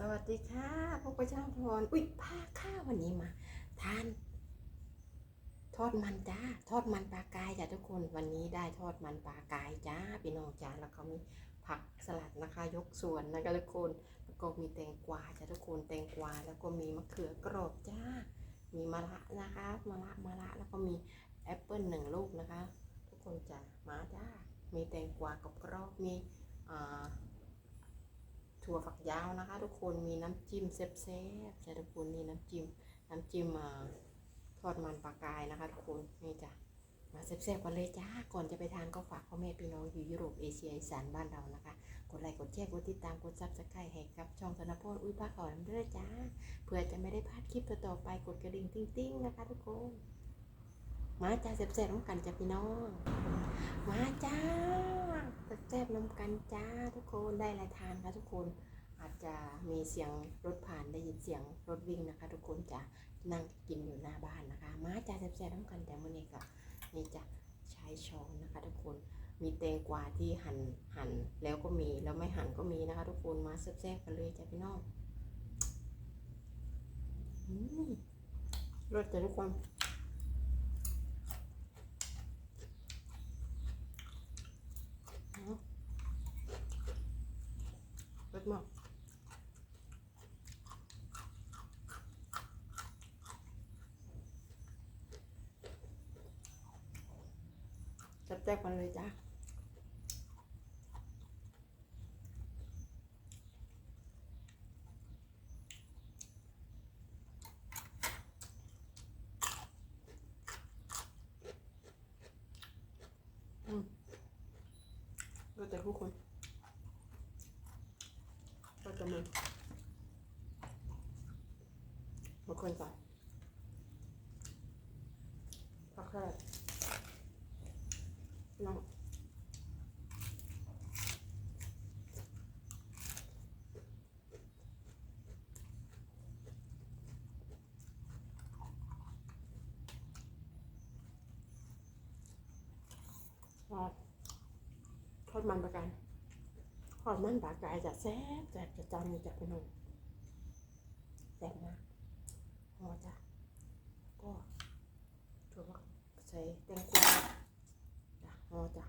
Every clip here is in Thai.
สวัสดีค่ะพบกับช่าพรอุ๊ยผ้าข้าววันนี้มาทาน ทอดมันจ้า ทอดมันปลากายจ้ะทุกคนวันนี้ได้ทอดมันปลากายจ้าพี่น้องจ้าแล้วก็มีผักสลัดนะคะ ยกส่วนนะคะทุกคนแล้วก็มีแตงกวาจ้ะทุกคนแตงกวาแล้วก็มีมะเขือกรอบจ้า มีมะระนะคะมะระมะระแล้วก็มีแอปเปิ้ลหนึ่งลูกนะคะ ทุกคนจ้ามาจ้ามีแตงกวากับกรอบมีอ่า ถั่วฝักยาวนะคะ ทุกคนมีน้ำจิ้มแซ่บๆจ้ะทุกคนนี่น้ำจิ้มน้ำจิ้มมาทอดมันปลากายนะคะ ทุกคนนี่จ้ะมาแซ่บๆกันเลยจ้าก่อนจะไปทานก็ฝากพ่อแม่พี่น้องอยู่ยุโรปเอเชียอีสานบ้านเรานะคะ กดไลค์กดแชร์กดติดตามกดซับสไครต์ให้กับช่องธนพลอุ้ยป้าขอน้ำเด้อจ้าเพื่อจะไม่ได้พลาดคลิปต่อๆไปกดกระดิ่งติ้งๆนะคะ ทุกคน มาจ้าแซ่บๆน้ำกันจ้ะพี่น้อง มาจ้าแซ่บๆน้ำกันจ้าทุกคนได้อะไรทานคะทุกคนอาจจะมีเสียงรถผ่านได้ยินเสียงรถวิ่งนะคะ ทุกคนจะนั่งกินอยู่หน้าบ้านนะคะ มาจ้าแซ่บๆน้ำกันแต่มื่อนี้ก็นี่จะใช้ช้อนนะคะ ทุกคนมีแตงกวาที่หั่นหั่นแล้วก็มีแล้วไม่หั่นก็มีนะคะ ทุกคนมาแซ่บๆกันเลยจ้าพี่น้องอืมรสจ้ะทุกคน รส มากแซ่บๆกันเลยจ้าอืมก็แต่ทุกคน ก็จะมี บางคนใส่ผักแค่น้องทอดทอดมันประกันทอดมันปลากายจะแซ่บแซ่บจะจำมีจากพี่น้องแซ่บมาก หอจ้ะก็ถั่วฝักใส่แตงกวาจ้ะหอจ้ะ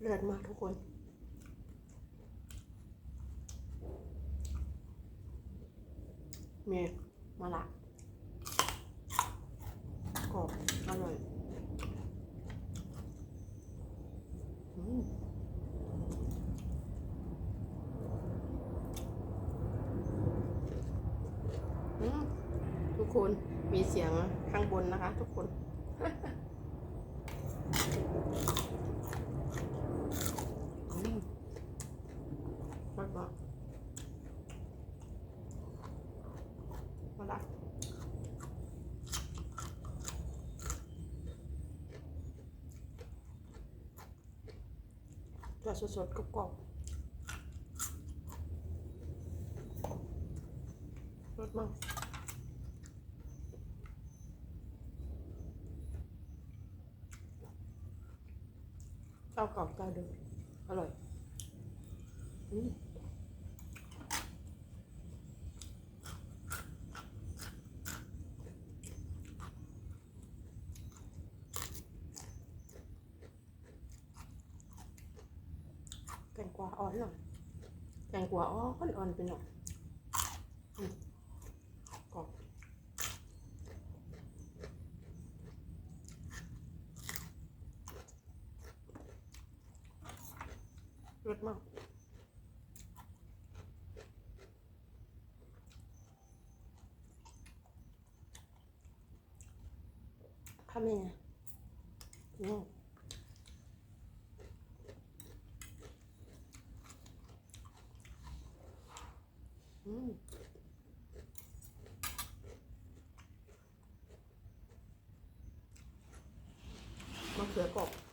เลือดมากทุกคนเมีมะระกรอบอร่อยอืมอืมทุกคนมีเสียงข้างบนนะคะ ทุกคนมากมากมะระตัวสดๆกรอบๆรสมาก เจ้าเก่าเจ้าเดิมอร่อยอืมแตงกวาอ่อนหน่อยแตงกวาอ่อนอ่อนไปหน่อยอืมกรอบรสมาก ทำยังไงอืมอืมมะเขือกรอบ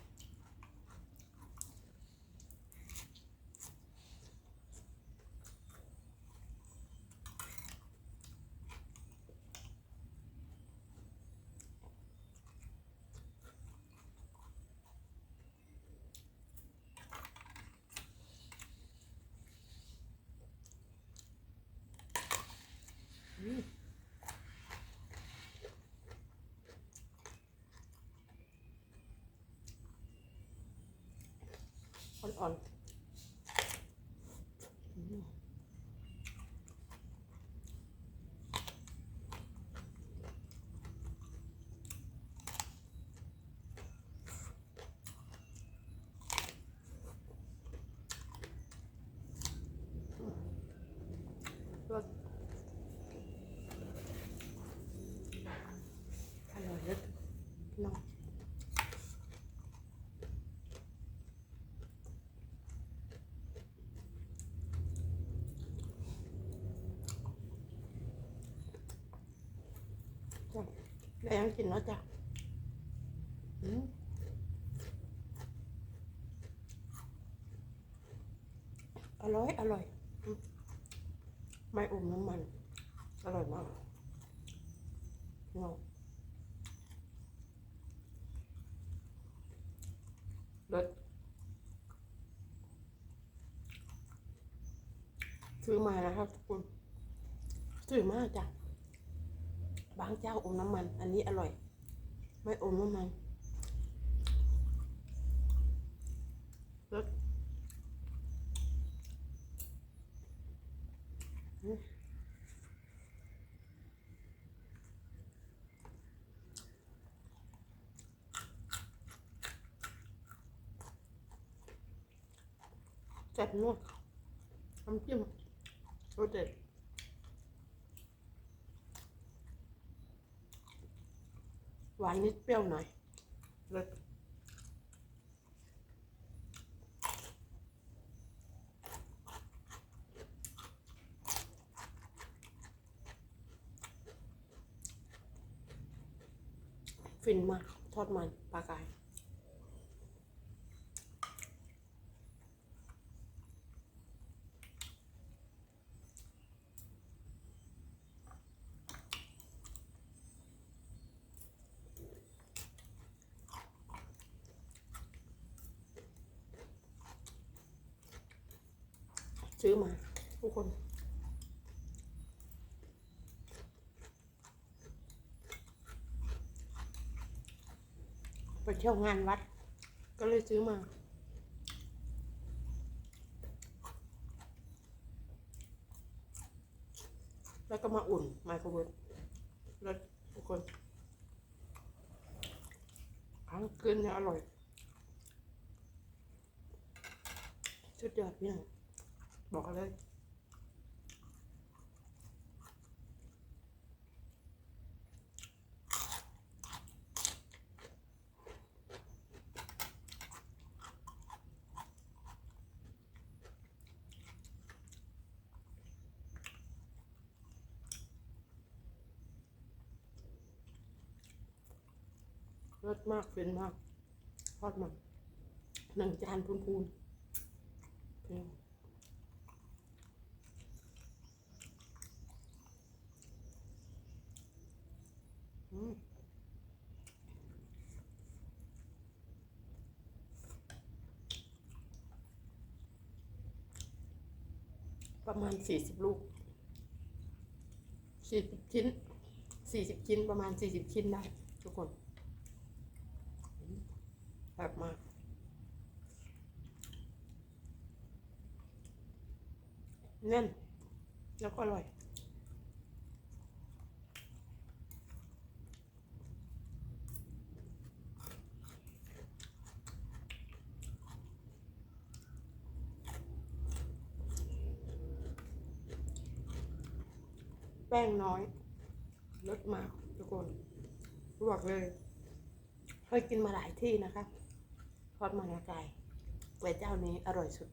ก่อนอืมรสอร่อยเลยพี่น้อง จ้ะได้ ยังกินแล้วจ้ะอืมอร่อย อร่อยอืมไม่อมน้ำมัน อร่อยมากเนาะรสซื้อมานะครับทุกคนซื้อมาจ้ะ บางเจ้าอมน้ำมัน อันนี้อร่อย ไม่อมน้ำมันรสอืมแซ่บนัวน้ำจิ้มรสเด็ด หวานนิดเปรี้ยวหน่อยรสฟินมาก ทอดมันปลากาย ซื้อมา ทุกคน ไปเที่ยวงานวัด ก็เลยซื้อมาแล้วก็มาอุ่นไมโครเวฟแล้วทุกคนค้างคืนเนี่ยอร่อย สุดยอดเนี่ย บอกเลยรสมากเป็นมาก ทอดมันหนึ่งจานพูนๆเพียงอืม ประมาณสี่สิบลูกสี่สิบชิ้นสี่สิบชิ้นประมาณสี่สิบชิ้นได้ทุกคนแบบมากแน่นแล้วก็อร่อย แป้งน้อยลดมาทุกคนบอกเลยเคยกินมาหลายที่นะคะทอดมันไก่แต่เจ้านี้อร่อยสุด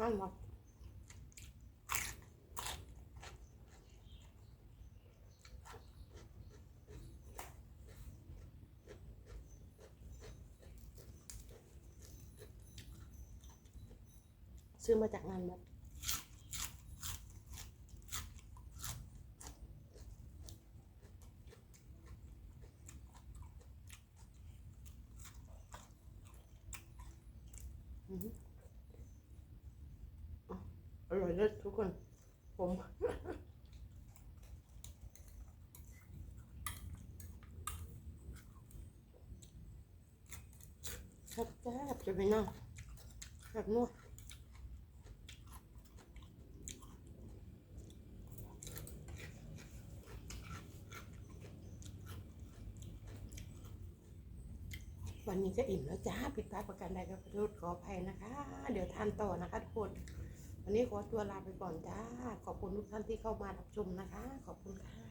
นั่นหรอ ซื้อมาจากงานวัดอร่อยเลิศทุกคน ผม ครับแซ่บจะไปนั่งแบบนวด วันนี้ก็อิ่มแล้วจ้าผิดพลาดประกันใดก็ขอโทษขออภัยนะคะ เดี๋ยวทานต่อนะคะทุกคนวันนี้ขอตัวลาไปก่อนจ้า ขอบคุณทุกท่านที่เข้ามารับชมนะคะ ขอบคุณค่ะ